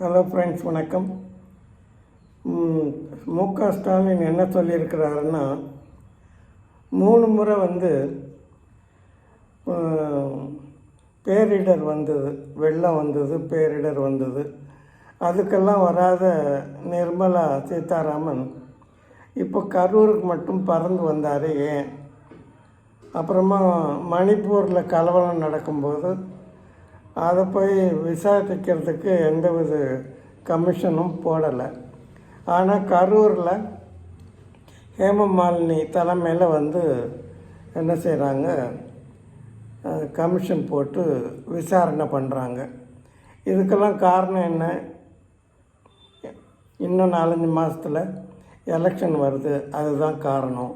Hello friends வணக்கம். மு க ஸ்டாலின் என்ன சொல்லியிருக்கிறாருன்னா மூணு முறை வந்து பேரிடர் வந்தது வெள்ளம் வந்தது பேரிடர் வந்தது. அதுக்கெல்லாம் வராத நிர்மலா சீதாராமன் இப்போ கரூருக்கு மட்டும் பறந்து வந்தார் ஏன்? அப்புறமா மணிப்பூரில் கலவரம் நடக்கும்போது அதை போய் விசாரிக்கிறதுக்கு எந்த வித கமிஷனும் போடலை. ஆனால் கரூரில் ஹேமமாலினி தலைமையில் வந்து என்ன செய்கிறாங்க? கமிஷன் போட்டு விசாரணை பண்ணுறாங்க. இதுக்கெல்லாம் காரணம் என்ன? இன்னும் நாலஞ்சு மாதத்தில் எலெக்ஷன் வருது அதுதான் காரணம்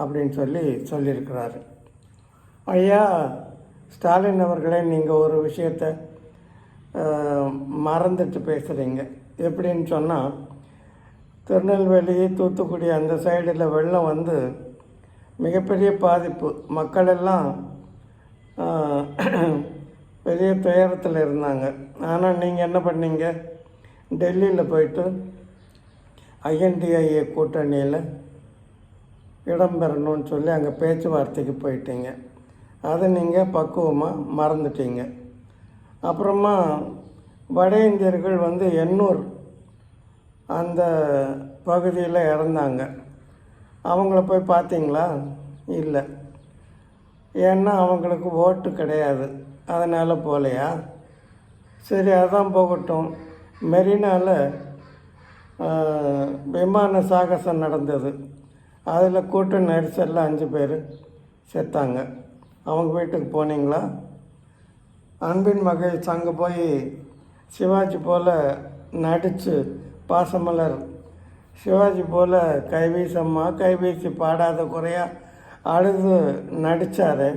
அப்படின்னு சொல்லி சொல்லியிருக்கிறாரு. ஐயா ஸ்டாலின் அவர்களே நீங்கள் ஒரு விஷயத்தை மறந்துட்டு பேசுகிறீங்க எப்படின்னு சொன்னால் திருநெல்வேலி தூத்துக்குடி அந்த சைடில் வெள்ளம் வந்து மிகப்பெரிய பாதிப்பு. மக்கள் எல்லாம் பெரிய துயரத்தில் இருந்தாங்க. ஆனால் நீங்கள் என்ன பண்ணீங்க? டெல்லியில் போயிட்டு ஐஎன்டிஐஏ கூட்டணியில் இடம்பெறணும்னு சொல்லி அங்கே பேச்சுவார்த்தைக்கு போயிட்டீங்க. அதை நீங்கள் பக்குவமாக மறந்துட்டீங்க. அப்புறமா வட இந்தியர்கள் வந்து எண்ணூர் அந்த பகுதியில் இறந்தாங்க. அவங்கள போய் பார்த்தீங்களா? இல்லை. ஏன்னா அவங்களுக்கு ஓட்டு கிடையாது. அதனால் போகலையா சரி அதான் போகட்டும். மெரினாவில் விமான சாகசம் நடந்தது. அதில் கூட்ட நெரிசலில் அஞ்சு பேர் செத்தாங்க. அவங்க வீட்டுக்கு போனீங்களா? அன்பின் மகேஷ் அங்கே போய் சிவாஜி போல் நடித்து பாசமலர். சிவாஜி போல் கைவீசம்மா கைவீசி பாடாத குறையாக அழுது நடித்தார்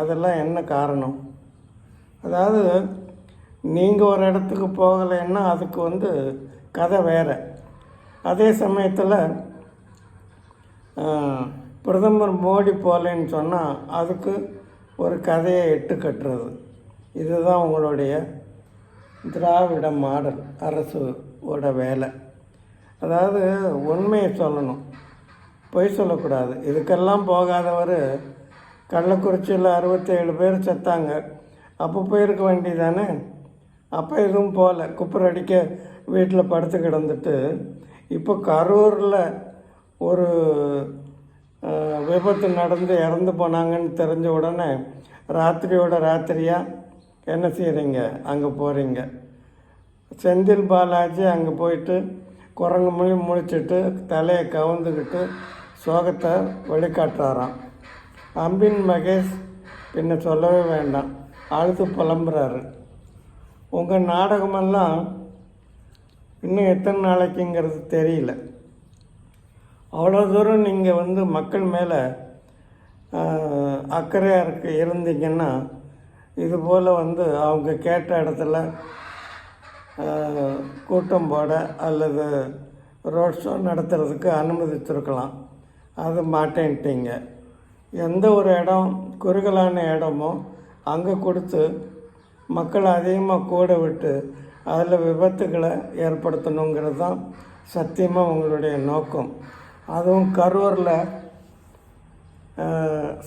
அதெல்லாம் என்ன காரணம்? அதாவது நீங்கள் ஒரு இடத்துக்கு போகலைன்னா அதுக்கு வந்து கதை வேறு. அதே சமயத்தில் பிரதமர் மோடி போகலைன்னு சொன்னால் அதுக்கு ஒரு கதையை எட்டு கட்டுறது. இதுதான் உங்களுடைய திராவிட மாடல் அரசோட வேலை. அதாவது உண்மையை சொல்லணும். பொய் சொல்லக்கூடாது. இதுக்கெல்லாம் போகாதவர் கள்ளக்குறிச்சியில் அறுபத்தேழு பேர் செத்தாங்க. அப்போ போயிருக்க வேண்டியதானே? அப்போ எதுவும் போகல குப்புற அடிக்க வீட்டில் படுத்து கிடந்துட்டு இப்போ கரூரில் ஒரு விபத்து நடந்து இறந்து போனாங்கன்னு தெரிஞ்ச உடனே ராத்திரியோட ராத்திரியாக என்ன செய்கிறீங்க அங்கே போகிறீங்க செந்தில் பாலாஜி அங்கே போயிட்டு குரங்கு மொழி முழிச்சிட்டு தலையை கவுந்துக்கிட்டு சோகத்தை வெளிக்காட்டுறாராம். அம்பின் மகேஷ் பின்ன சொல்லவே வேண்டாம். அழுது புலம்புறாரு. உங்கள் நாடகமெல்லாம் இன்னும் எத்தனை நாளைக்குங்கிறது தெரியல. அவ்வளோ தூரம் நீங்கள் வந்து மக்கள் மேலே அக்கறையாக இருக்க இருந்தீங்கன்னா இது போல் வந்து அவங்க கேட்ட இடத்துல கூட்டம் போட அல்லது ரோட் ஷோ நடத்துறதுக்கு அனுமதிச்சிருக்கலாம் அது மாட்டேன்ட்டீங்க. எந்த ஒரு இடம் குறுகலான இடமோ அங்கே கொடுத்து மக்களை அதிகமாக கூட விட்டு அதில் விபத்துகளை ஏற்படுத்தணுங்கிறது தான் சத்தியமாக உங்களுடைய நோக்கம். அதுவும் கரூரில்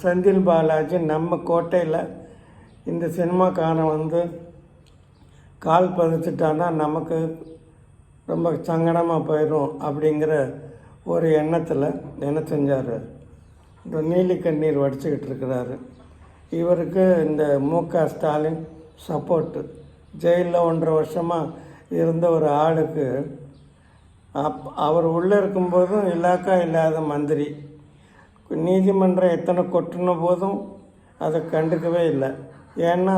செந்தில் பாலாஜி நம்ம கோட்டையில் இந்த சினிமாக்காரன் வந்து கால் பதிச்சிட்டான்னா நமக்கு ரொம்ப சங்கடமாக போயிடும் அப்படிங்கிற ஒரு எண்ணத்தில் என்ன செஞ்சார்? இந்த நீலி கண்ணீர் வடிச்சுக்கிட்டு இருக்கிறாரு. இவருக்கு இந்த மு க ஸ்டாலின் சப்போர்ட்டு ஜெயிலில் ஒன்றரை வருஷமாக இருந்த ஒரு ஆளுக்கு அப் அவர் உள்ளே இருக்கும்போதும் இலாக்கா இல்லாத மந்திரி. நீதிமன்றம் எத்தனை கொட்டின போதும் அதை கண்டுக்கவே இல்லை. ஏன்னா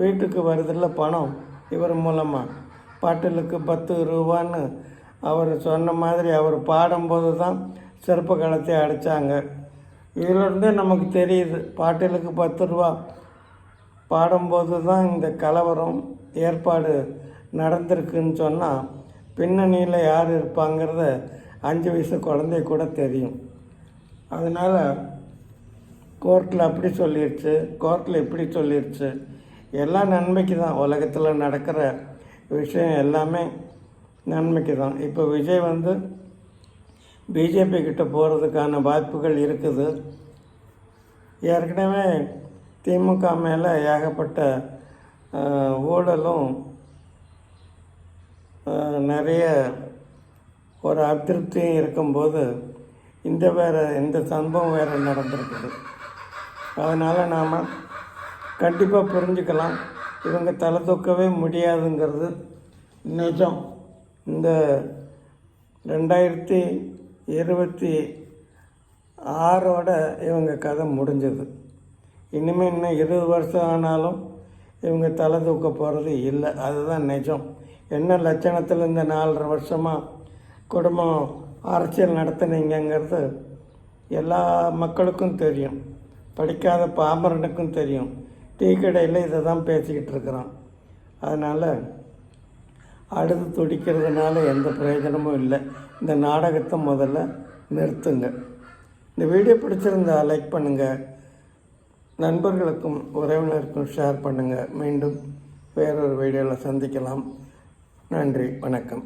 வீட்டுக்கு வருதில்ல பணம் இவர் மூலமாக பாட்டிலுக்கு பத்து ரூபான்னு அவர் சொன்ன மாதிரி அவர் பாடும்போது தான் சிறப்பு களத்தை அடைச்சாங்க. இதிலிருந்தே நமக்கு தெரியுது பாட்டிலுக்கு பத்து ரூபா. பாடும்போது தான் இந்த கலவரம் ஏற்பாடு நடந்திருக்குன்னு சொன்னால் பின்னணியில் யார் இருப்பாங்கிறத அஞ்சு வயசு குழந்தை கூட தெரியும். அதனால் கோர்ட்டில் அப்படி சொல்லிடுச்சு கோர்ட்டில் இப்படி சொல்லிடுச்சு எல்லாம் நன்மைக்கு தான் உலகத்தில் நடக்கிற விஷயம் எல்லாமே நன்மைக்கு தான். இப்போ விஜய் வந்து பிஜேபி கிட்ட போகிறதுக்கான வாய்ப்புகள் இருக்குது. ஏற்கனவே திமுக மேலே ஏகப்பட்ட ஊழலும் நிறைய ஒரு அதிருப்தியும் இருக்கும்போது இந்த வேறு இந்த சம்பவம் வேறு நடந்திருக்குது. அதனால் நாம் கண்டிப்பாக புரிஞ்சுக்கலாம். இவங்க தலை தூக்கவே முடியாதுங்கிறது நிஜம். இந்த ரெண்டாயிரத்தி இருபத்தி ஆறோட இவங்க கதை முடிஞ்சது. இனிமேல் இன்னும் இருபது வருஷம் ஆனாலும் இவங்க தலை தூக்க போகிறது இல்லை. அதுதான் நிஜம். என்ன லட்சணத்தில் இந்த நாலரை வருஷமாக குடும்பம் அரசியல் நடத்துனீங்கங்கிறது எல்லா மக்களுக்கும் தெரியும். படிக்காத பாமரனுக்கும் தெரியும். டீ கடையில் இதை தான் பேசிக்கிட்டு இருக்கிறான். அதனால் அழுது துடிக்கிறதுனால எந்த பிரயோஜனமும் இல்லை. இந்த நாடகத்தை முதல்ல நிறுத்துங்க. இந்த வீடியோ பிடிச்சிருந்தா லைக் பண்ணுங்கள் நண்பர்களுக்கும் உறவினருக்கும் ஷேர் பண்ணுங்கள் மீண்டும் வேறொரு வீடியோவில் சந்திக்கலாம். நன்றி வணக்கம்.